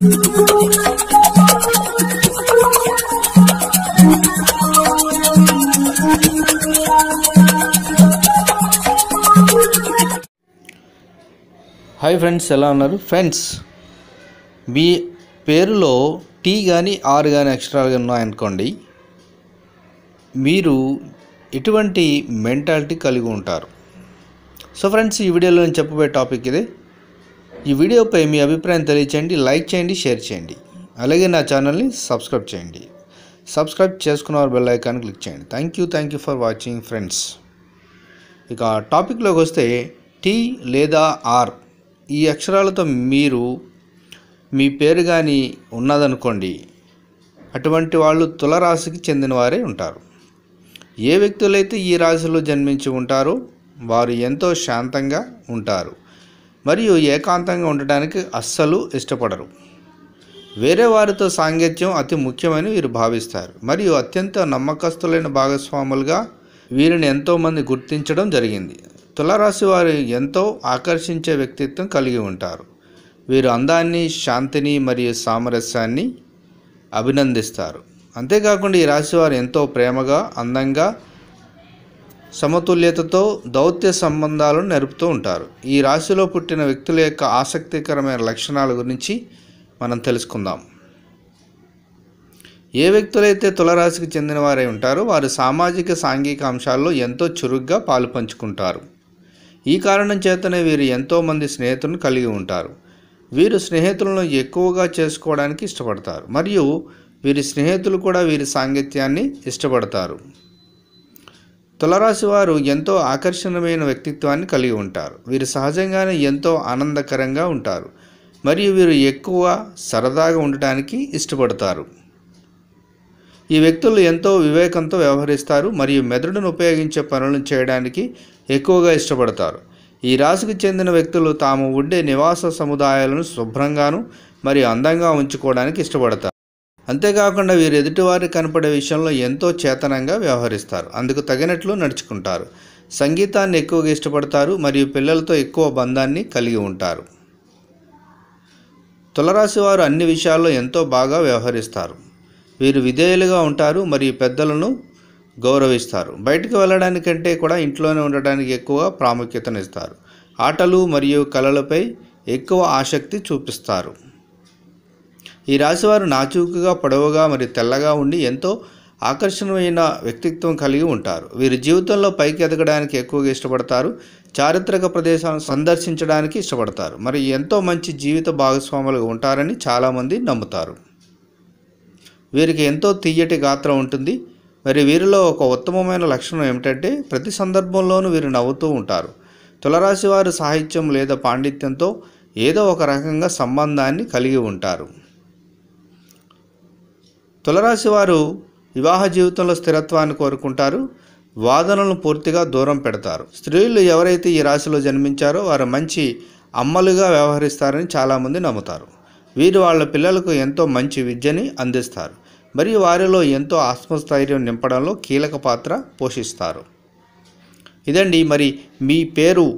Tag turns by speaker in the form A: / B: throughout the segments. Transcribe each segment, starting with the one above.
A: Hi friends ఎలా ఉన్నారు? Friends మీ పేరులో టీ కానీ ఆర్ కానీ ఎక్స్ట్రాగా ఉన్నాయనుకోండి మీరు ఎటువంటి మెంటాలిటీ కలిగి ఉంటారు? సో ఫ్రెండ్స్ ఈ వీడియోలో నేను చెప్పబోయే టాపిక్ ఇదే. ఈ వీడియోపై మీ అభిప్రాయం తెలియచేయండి లైక్ చేయండి షేర్ చేయండి. అలాగే నా ఛానల్ని సబ్స్క్రైబ్ చేయండి. సబ్స్క్రైబ్ చేసుకున్న వారు బెల్ ఐకాన్ క్లిక్ చేయండి. Thank you thank you for watching friends ఇక టాపిక్లోకి వస్తే టీ లేదా ఆర్ ఈ అక్షరాలతో మీరు మీ పేరు కానీ ఉన్నదనుకోండి అటువంటి వాళ్ళు తులరాశికి చెందిన వారే ఉంటారు. ఏ వ్యక్తులైతే ఈ రాశిలో జన్మించి ఉంటారో వారు ఎంతో శాంతంగా ఉంటారు. మరియు ఏకాంతంగా ఉండటానికి అస్సలు ఇష్టపడరు. వేరే వారితో సాంగత్యం అతి ముఖ్యమని వీరు భావిస్తారు. మరియు అత్యంత నమ్మకస్తులైన భాగస్వాములుగా వీరిని ఎంతోమంది గుర్తించడం జరిగింది. తులరాశి వారు ఎంతో ఆకర్షించే వ్యక్తిత్వం కలిగి ఉంటారు. వీరు అందాన్ని శాంతిని మరియు సామరస్యాన్ని అభినందిస్తారు. అంతేకాకుండా ఈ రాశి వారు ఎంతో ప్రేమగా అందంగా సమతుల్యతతో దౌత్య సంబంధాలను నెరుపుతూ ఉంటారు. ఈ రాశిలో పుట్టిన వ్యక్తుల యొక్క ఆసక్తికరమైన లక్షణాల గురించి మనం తెలుసుకుందాం. ఏ వ్యక్తులైతే తులరాశికి చెందిన వారై ఉంటారో వారు సామాజిక సాంఘిక అంశాల్లో ఎంతో చురుగ్గా పాలు పంచుకుంటారు. ఈ కారణం చేతనే వీరు ఎంతోమంది స్నేహితులను కలిగి ఉంటారు. వీరు స్నేహితులను ఎక్కువగా చేసుకోవడానికి ఇష్టపడతారు. మరియు వీరి స్నేహితులు కూడా వీరి సాంగత్యాన్ని ఇష్టపడతారు. తులరాశి వారు ఎంతో ఆకర్షణీయమైన వ్యక్తిత్వాన్ని కలిగి ఉంటారు. వీరు సహజంగానే ఎంతో ఆనందకరంగా ఉంటారు. మరియు వీరు ఎక్కువ సరదాగా ఉండటానికి ఇష్టపడతారు. ఈ వ్యక్తులు ఎంతో వివేకంతో వ్యవహరిస్తారు. మరియు మెదడును ఉపయోగించే పనులను చేయడానికి ఎక్కువగా ఇష్టపడతారు. ఈ రాశికి చెందిన వ్యక్తులు తాము ఉండే నివాస సముదాయాలను శుభ్రంగాను మరియు అందంగా ఉంచుకోవడానికి ఇష్టపడతారు. అంతేకాకుండా వీరు ఎదుటివారి కనపడే విషయంలో ఎంతో చేతనంగా వ్యవహరిస్తారు. అందుకు తగినట్లు నడుచుకుంటారు. సంగీతాన్ని ఎక్కువగా ఇష్టపడతారు మరియు పిల్లలతో ఎక్కువ బంధాన్ని కలిగి ఉంటారు. తులరాశి వారు అన్ని విషయాల్లో ఎంతో బాగా వ్యవహరిస్తారు. వీరు విధేయులుగా ఉంటారు మరియు పెద్దలను గౌరవిస్తారు. బయటకు వెళ్ళడానికంటే కూడా ఇంట్లోనే ఉండడానికి ఎక్కువ ప్రాముఖ్యతనిస్తారు. ఆటలు మరియు కళలపై ఎక్కువ ఆసక్తి చూపిస్తారు. ఈ రాశివారు నాచూకుగా పొడవుగా మరియు తెల్లగా ఉండి ఎంతో ఆకర్షణీయమైన వ్యక్తిత్వం కలిగి ఉంటారు. వీరి జీవితంలో పైకి ఎదగడానికి ఎక్కువగా ఇష్టపడతారు. చారిత్రక ప్రదేశాలను సందర్శించడానికి ఇష్టపడతారు. మరి ఎంతో మంచి జీవిత భాగస్వాములుగా ఉంటారని చాలామంది నమ్ముతారు. వీరికి ఎంతో తీయటి గాత్రం ఉంటుంది. మరి వీరిలో ఒక ఉత్తమమైన లక్షణం ఏమిటంటే ప్రతి సందర్భంలోనూ వీరు నవ్వుతూ ఉంటారు. తులరాశి వారు సాహిత్యం లేదా పాండిత్యంతో ఏదో ఒక రకంగా సంబంధాన్ని కలిగి ఉంటారు. తులరాశి వారు వివాహ జీవితంలో స్థిరత్వాన్ని కోరుకుంటారు. వాదనలను పూర్తిగా దూరం పెడతారు. స్త్రీలు ఎవరైతే ఈ రాశిలో జన్మించారో వారు మంచి అమ్మలుగా వ్యవహరిస్తారని చాలామంది నమ్ముతారు. వీరు వాళ్ళ పిల్లలకు ఎంతో మంచి విద్యని అందిస్తారు. మరియు వారిలో ఎంతో ఆత్మస్థైర్యం నింపడంలో కీలక పాత్ర పోషిస్తారు. ఇదండి మరి మీ పేరు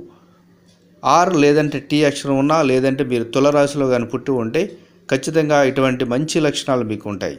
A: ఆర్ లేదంటే టీ అక్షరం ఉన్నా లేదంటే మీరు తులరాశిలో కానీ పుట్టి ఉంటే ఖచ్చితంగా ఇటువంటి మంచి లక్షణాలు మీకు ఉంటాయి